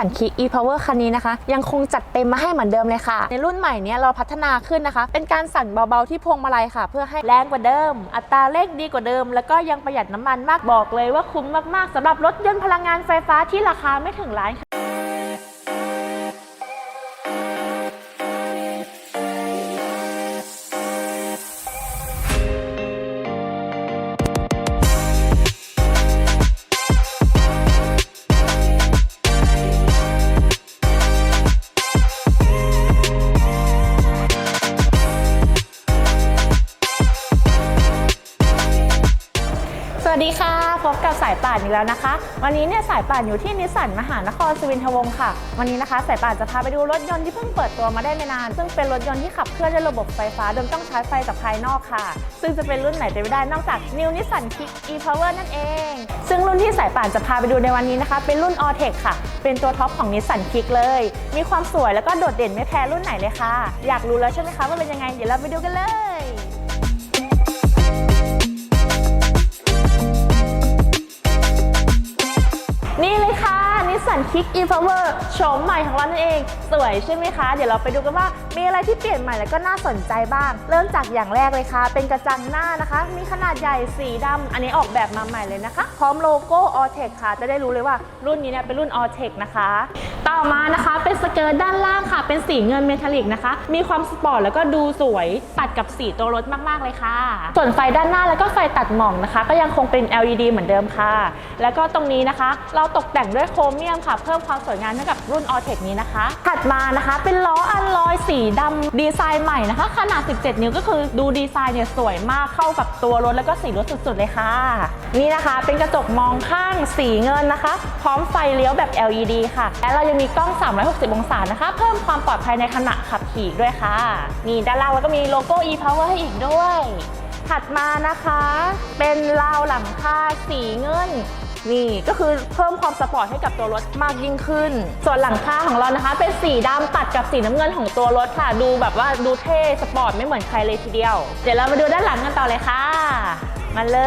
สันคิ e-power คันนี้นะคะ ยังคงจัดเต็มมาให้เหมือนเดิมเลยค่ะ ในรุ่นใหม่เนี้ยเราพัฒนาขึ้นนะคะ เป็นการสั่นเบาๆที่พวงมาลัยค่ะ เพื่อให้แรงกว่าเดิม อัตราเร่งดีกว่าเดิม แล้วก็ยังประหยัดน้ำมันมากบอกเลยว่าคุ้มมากๆสำหรับรถยนต์พลังงานไฟฟ้าที่ราคาไม่ถึงล้านค่ะ วัสดีค่ะ พบกับสายป่านอีกแล้วนะคะ วันนี้เนี่ยสายป่านอยู่ที่นิสสันมหานครสวินทวงศ์ค่ะ วันนี้นะคะสายป่านจะพาไปดูรถยนต์ที่เพิ่งเปิดตัวมาได้ไม่นาน ซึ่งเป็นรถยนต์ที่ขับเคลื่อนด้วยระบบไฟฟ้าโดยต้องใช้ไฟจากภายนอกค่ะ ซึ่งจะเป็นรุ่นไหนไปไม่ได้นอกจาก New Nissan Kick e-Power นั่นเอง ซึ่งรุ่นที่สายป่านจะพาไปดูในวันนี้นะคะ เป็นรุ่น a l l t e c ค่ะ เป็นตัวท็อปของ Nissan Kick เลย มีความสวยแล้วก็โดดเด่นไม่แพ้รุ่นไหนเลยค่ะ อยากรู้แล้วใช่ไหมคะว่าเป็นยังไง เดี๋ยวเราไปดูกันเลย นี่เลยค่ะนิสสันคิกอีฟเวอร์โฉมใหม่ของเรานั่นเอง สวยใช่ไหมคะ เดี๋ยวเราไปดูกันว่า มีอะไรที่เปลี่ยนใหม่แล้วก็น่าสนใจบ้าง เริ่มจากอย่างแรกเลยค่ะ เป็นกระจังหน้านะคะ มีขนาดใหญ่สีดำอันนี้ออกแบบมาใหม่เลยนะคะ พร้อมโลโก้ออเทคค่ะ จะได้รู้เลยว่ารุ่นนี้เนี่ยเป็นรุ่นออเทคนะคะ ต่อมานะคะเป็นสเกิร์ตด้านล่างค่ะ เป็นสีเงินเมทัลลิกนะคะ มีความสปอร์ตแล้วก็ดูสวยตัดกับสีตัวรถมาก ๆ เลยค่ะ ส่วนไฟด้านหน้าแล้วก็ไฟตัดหม่องนะคะ ก็ยังคงเป็น LED เหมือนเดิมค่ะ แล้วก็ตรงนี้นะคะ เราตกแต่งด้วยโครเมียมค่ะ เพิ่มความสวยงามให้กับรุ่น a l t e c นี้นะคะ ถัดมานะคะ เป็นล้ออัลลอยสีดำดีไซน์ใหม่นะคะ ขนาด 17 นิ้วก็คือดูดีไซน์เนี่ยสวยมากเข้ากับตัวรถแล้วก็สีรถสุด ๆ เลยค่ะ นี่นะคะ เป็นกระจกมองข้างสีเงินนะคะ พร้อมไฟเลี้ยวแบบ LED ค่ะและเรายังมีกล้อง 360 องศานะคะ เพิ่มความปลอดภัยในขณะขับขี่ด้วยค่ะนี่ด้านล่างแล้วก็มีโลโก้ e-power ให้อีกด้วย ถัดมานะคะ เป็นราวหลังคาสีเงินนี่ก็คือเพิ่มความสปอร์ตให้กับตัวรถมากยิ่งขึ้น ส่วนหลังคาของเรานะคะ เป็นสีดำตัดกับสีน้ำเงินของตัวรถค่ะ ดูแบบว่าดูเท่สปอร์ตไม่เหมือนใครเลยทีเดียว เดี๋ยวเรามาดูด้านหลังกันต่อเลยค่ะ มาเล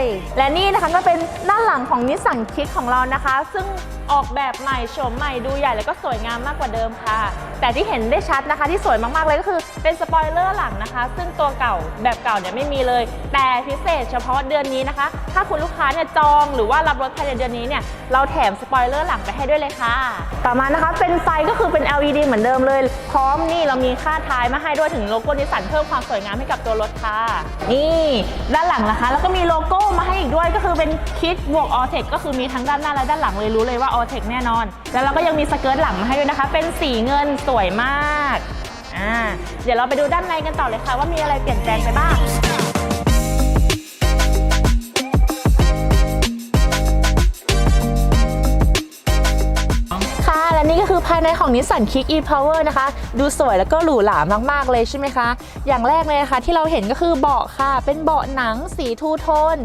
ย และนี่นะคะก็เป็นด้านหลังของนิสสันคิกของเรานะคะ ซึ่งออกแบบใหม่โฉมใหม่ดูใหญ่แล้วก็สวยงามมากกว่าเดิมค่ะ แต่ที่เห็นได้ชัดนะคะ ที่สวยมากๆเลยก็คือเป็นสปอยเลอร์หลังนะคะ ซึ่งตัวเก่าแบบเก่าเนี่ยไม่มีเลย แต่พิเศษเฉพาะเดือนนี้นะคะ ถ้าคุณลูกค้าเนี่ยจองหรือว่ารับรถภายในเดือนนี้เนี่ยเราแถมสปอยเลอร์หลังไปให้ด้วยเลยค่ะ ต่อมานะคะเป็นไฟก็คือเป็น LED เหมือนเดิมเลย พร้อมนี่เรามีค่าท้ายมาให้ด้วยถึงโลโก้นิสสันเพิ่มความสวยงามให้กับตัวรถค่ะ นี่ด้านหลังนะคะ แล้วก็มีโลโก้มาให้อีกด้วยก็คือเป็นคิดบวกออเทคก็คือมีทั้งด้านหน้าและด้านหลังเลยรู้เลยว่าออเทคแน่นอน แล้วเราก็ยังมีสเกิร์ตหลังมาให้ด้วยนะคะ เป็นสีเงินสวยมากอ่าเดี๋ยวเราไปดูด้านในกันต่อเลยค่ะ ว่ามีอะไรเปลี่ยนแปลงไปบ้าง ยในของ Nissan Kick e-Power นะคะ ดูสวยแล้วก็หรูหรามากๆเลยใช่ไหมคะ อย่างแรกเลยนะคะที่เราเห็นก็คือเบาะค่ะ เป็นเบาะหนังสีทูโทน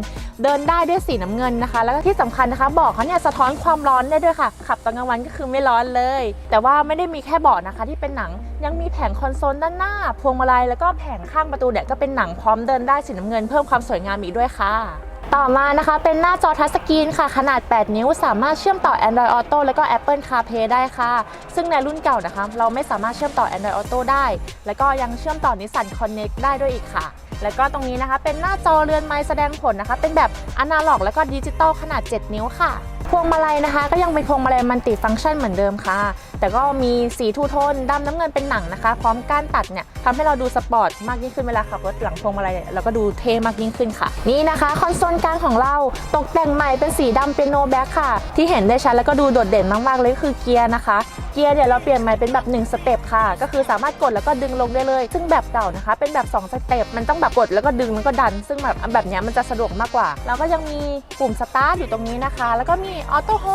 เดินได้ด้วยสีน้ำเงินนะคะ แล้วก็ที่สำคัญนะคะเบาะเขาเนี่ยสะท้อนความร้อนได้ด้วยค่ะ ขับตอนกลางวันก็คือไม่ร้อนเลย แต่ว่าไม่ได้มีแค่เบาะนะคะที่เป็นหนัง ยังมีแผงคอนโซลด้านหน้า พวงมาลัยแล้วก็แผงข้างประตูเนี่ยก็เป็นหนังพร้อมเดินได้สีน้ำเงินเพิ่มความสวยงามอีกด้วยค่ะ ต่อมานะคะ เป็นหน้าจอทัชสกรีนค่ะ ขนาด 8 นิ้ว สามารถเชื่อมต่อ Android Auto และก็ Apple CarPlay ได้ค่ะ ซึ่งในรุ่นเก่านะคะ เราไม่สามารถเชื่อมต่อ Android Auto ได้ แล้วก็ยังเชื่อมต่อ Nissan Connect ได้ด้วยอีกค่ะ แล้วก็ตรงนี้นะคะ เป็นหน้าจอเรือนไม้แสดงผลนะคะ เป็นแบบอนาล็อก แล้วก็ดิจิตอลขนาด 7 นิ้วค่ะ พวงมาลัยนะคะ ก็ยังเป็นพวงมาลัยมันติฟังก์ชันเหมือนเดิมค่ะ แต่ก็มีสีทูโทนดำน้ำเงินเป็นหนังนะคะ พร้อมก้านตัดเนี่ยทำให้เราดูสปอร์ตมากยิ่งขึ้นเวลาขับรถหลังพวงมาลัยเนี่ยเราก็ดูเท่มากยิ่งขึ้นค่ะ นี่นะคะคอนโซลกลางของเราตกแต่งใหม่เป็นสีดำเปียโนแบ็คค่ะ ที่เห็นได้ชัดแล้วก็ดูโดดเด่นมากๆเลยคือเกียร์นะคะ เกียร์เนี่ยเราเปลี่ยนใหม่เป็นแบบ1สเต็ปค่ะ ก็คือสามารถกดแล้วก็ดึงลงได้เลย ซึ่งแบบเก่านะคะ เป็นแบบ2สเต็ปมันต้องแบบกดแล้วก็ดึงแล้วก็ดัน ซึ่งแบบแบบเนี้ยมันจะสะดวกมากกว่า แล้วก็ยังมีปุ่มสตาร์ทอยู่ตรงนี้นะคะ แล้วก็มีออโต้โฮ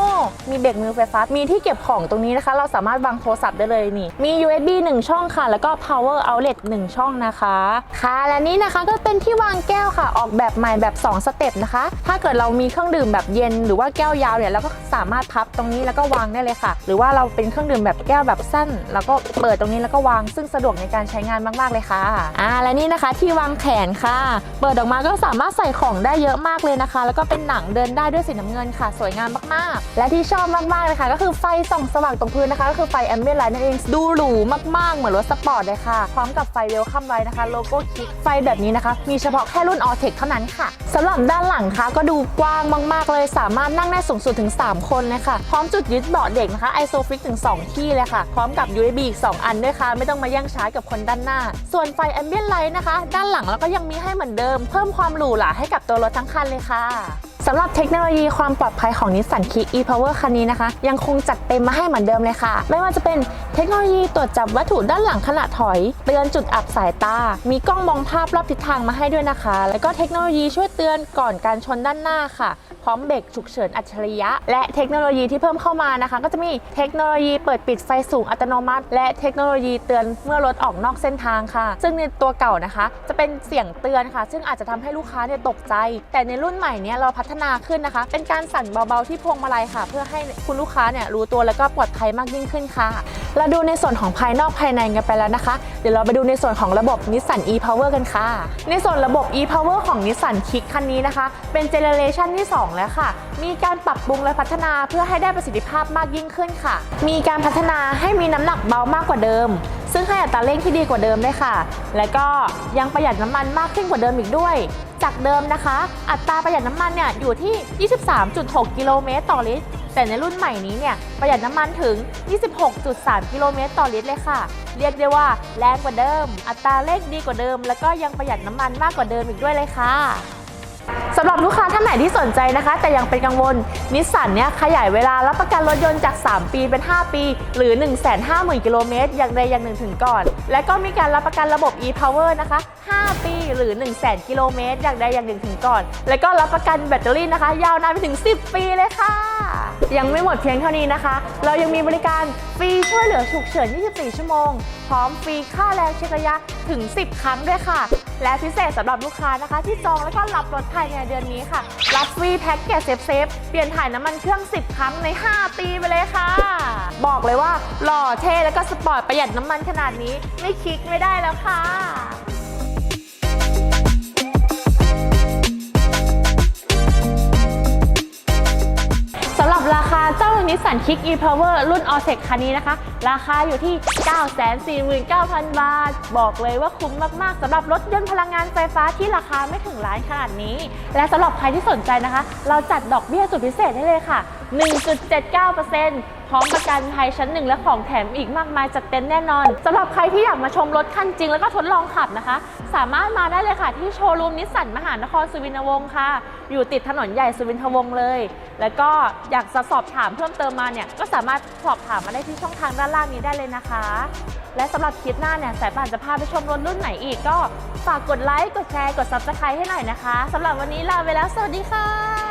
มีเบรกมือไฟฟ้า มีที่เก็บของตรงนี้นะคะ เราสามารถวางโทรศัพท์ได้เลยนี่ มี USB 1 ช่องค่ะ แล้วก็ power outlet 1 ช่องนะคะ ค่ะ และนี่นะคะก็เป็นเป็นที่วางแก้วค่ะ ออกแบบใหม่แบบ 2 สเต็ปนะคะ ถ้าเกิดเรามีเครื่องดื่มแบบเย็น หรือว่าแก้วยาวเนี่ยเราก็สามารถพับตรงนี้แล้วก็วางได้เลยค่ะ หรือว่าเราเป็นเครื่องดื่มแบบแก้วแบบสั้น แล้วก็เปิดตรงนี้แล้วก็วางซึ่งสะดวกในการใช้งานมาก ๆ เลยค่ะอ่าและนี่นะคะที่วางแขนค่ะ เปิดออกมาก็สามารถใส่ของได้เยอะมากเลยนะคะ แล้วก็เป็นหนังเดินได้ด้วยสีน้ำเงินค่ะ สวยงามมากๆ และที่ชอบมากๆเลยค่ะ ก็คือไฟส่องสว่างตรงพื้นนะคะ ก็คือไฟแอมเบียนไลท์นั่นเองดูหรูมากๆ เหมือนรถสปอร์ตเลยค่ะพร้อมกับไฟเวลคัมไลท์นะคะโลโก้คิกไฟแบบนี้นะคะ มีเฉพาะแค่รุ่นออเทคเท่านั้นค่ะ สำหรับด้านหลังคะก็ดูกว้างมาก ๆ เลยสามารถนั่งได้สูงสุดถึง 3 คนเลยค่ะ พร้อมจุดยึดเบาะเด็กนะคะไอโซฟิกถึง 2 ที่เลยค่ะ พร้อมกับ USB อีก 2 อันด้วยค่ะ ไม่ต้องมาแย่งชาร์จกับคนด้านหน้า ส่วนไฟแอมเบียนไลท์นะคะ ด้านหลังแล้วก็ยังมีให้เหมือนเดิม เพิ่มความหรูหราให้กับตัวรถทั้งคันเลยค่ะสำหรับเทคโนโลยีความปลอดภัยของนิสสันคิก e-power คันนี้นะคะ ยังคงจัดเต็มมาให้เหมือนเดิมเลยค่ะ ไม่ว่าจะเป็น เทคโนโลยีตรวจจับวัตถุด้านหลังขณะถอย เตือนจุดอับสายตา มีกล้องมองภาพรอบทิศทางมาให้ด้วยนะคะ แล้วก็เทคโนโลยีช่วยเตือนก่อนการชนด้านหน้าค่ะ พร้อมเบรกฉุกเฉินอัจฉริยะ และเทคโนโลยีที่เพิ่มเข้ามานะคะ ก็จะมีเทคโนโลยีเปิดปิดไฟสูงอัตโนมัติ และเทคโนโลยีเตือนเมื่อรถออกนอกเส้นทางค่ะ ซึ่งในตัวเก่านะคะ จะเป็นเสียงเตือนค่ะ ซึ่งอาจจะทำให้ลูกค้าเนี่ยตกใจ แต่ในรุ่นใหม่เนี่ยเราพัฒนาขึ้นนะคะ เป็นการสั่นเบาๆที่พวงมาลัยค่ะ เพื่อให้คุณลูกค้าเนี่ยรู้ตัวแล้วก็ปลอดภัยมากยิ่งขึ้นค่ะเราดูในส่วนของภายนอกภายในกันไปแล้วนะคะ เดี๋ยวเราไปดูในส่วนของระบบ Nissan e-Power กันค่ะ ในส่วนระบบ e-Power ของ Nissan Kick คันนี้นะคะ เป็นเจเนเรชันที่ 2 แล้วค่ะ มีการปรับปรุงและพัฒนาเพื่อให้ได้ประสิทธิภาพมากยิ่งขึ้นค่ะ มีการพัฒนาให้มีน้ำหนักเบามากกว่าเดิม ซึ่งให้อัตราเร่งที่ดีกว่าเดิมด้วยค่ะ และก็ยังประหยัดน้ำมันมากขึ้นกว่าเดิมอีกด้วย จากเดิมนะคะ อัตราประหยัดน้ำมันเนี่ยอยู่ที่ 23.6 กิโลเมตรต่อลิตร แต่ในรุ่นใหม่นี้เนี่ยประหยัดน้ำมันถึง 26.3 กิโลเมตรต่อลิตรเลยค่ะ เรียกได้ว่าแรงกว่าเดิม อัตราเร่งดีกว่าเดิม แล้วก็ยังประหยัดน้ำมันมากกว่าเดิมอีกด้วยเลยค่ะ สำหรับลูกค้าท่านไหนที่สนใจนะคะ แต่ยังเป็นกังวลนิสสันเนี่ยขยายเวลารับประกันรถยนต์จาก 3 ปีเป็น 5 ปี หรือ 150,000 กิโลเมตรอย่างใดอย่างหนึ่งถึงก่อน และก็มีการรับประกันระบบ e-power นะคะ 5 ปีหรือ 100,000 กิโลเมตรอย่างใดอย่างหนึ่งถึงก่อน และก็รับประกันแบตเตอรี่นะคะ ยาวนานไปถึง 10 ปีเลยค่ะ ยังไม่หมดเพียงเท่านี้นะคะ เรายังมีบริการฟรีช่วยเหลือฉุกเฉิน 24 ชั่วโมง พร้อมฟรีค่าแรงเช็คระยะถึง 10 ครั้งด้วยค่ะ และพิเศษสำหรับลูกค้านะคะ ที่จองแล้วก็รับรถภายในเดือนนี้ค่ะ รับฟรีแพ็กเกจเซฟเซฟเปลี่ยนถ่ายน้ำมันเครื่อง 10 ครั้งใน 5 ปีไปเลยค่ะ บอกเลยว่าหล่อเท่แล้วก็สปอร์ตประหยัดน้ำมันขนาดนี้ ไม่คลิกไม่ได้แล้วค่ะานิสสันคิก e-power รุ่น Allsec คันนี้นะคะ ราคาอยู่ที่ 949,000 บาท บอกเลยว่าคุ้มมากๆสำหรับรถยนต์พลังงานไฟฟ้าที่ราคาไม่ถึงล้านขนาดนี้ และสำหรับใครที่สนใจนะคะ เราจัดดอกเบี้ยสุดพิเศษให้เลยค่ะ 1.79%พร้อมประกันภัยชั้นหนึ่งและของแถมอีกมากมายจัดเต็มแน่นอนสำหรับใครที่อยากมาชมรถคันจริงแล้วก็ทดลองขับนะคะ สามารถมาได้เลยค่ะ ที่โชว์รูมนิสสันมหานครสุวินทวงศ์ค่ะ อยู่ติดถนนใหญ่สุวินทวงศ์เลย แล้วก็อยากจะสอบถามเพิ่มเติมมาเนี่ยก็สามารถสอบถามมาได้ที่ช่องทางด้านล่างนี้ได้เลยนะคะ และสำหรับคลิปหน้าเนี่ยสายป่านจะพาไปชมรถรุ่นไหนอีกก็ฝากกดไลค์กดแชร์กด subscribe ให้หน่อยนะคะสำหรับวันนี้ลาไปแล้วสวัสดีค่ะ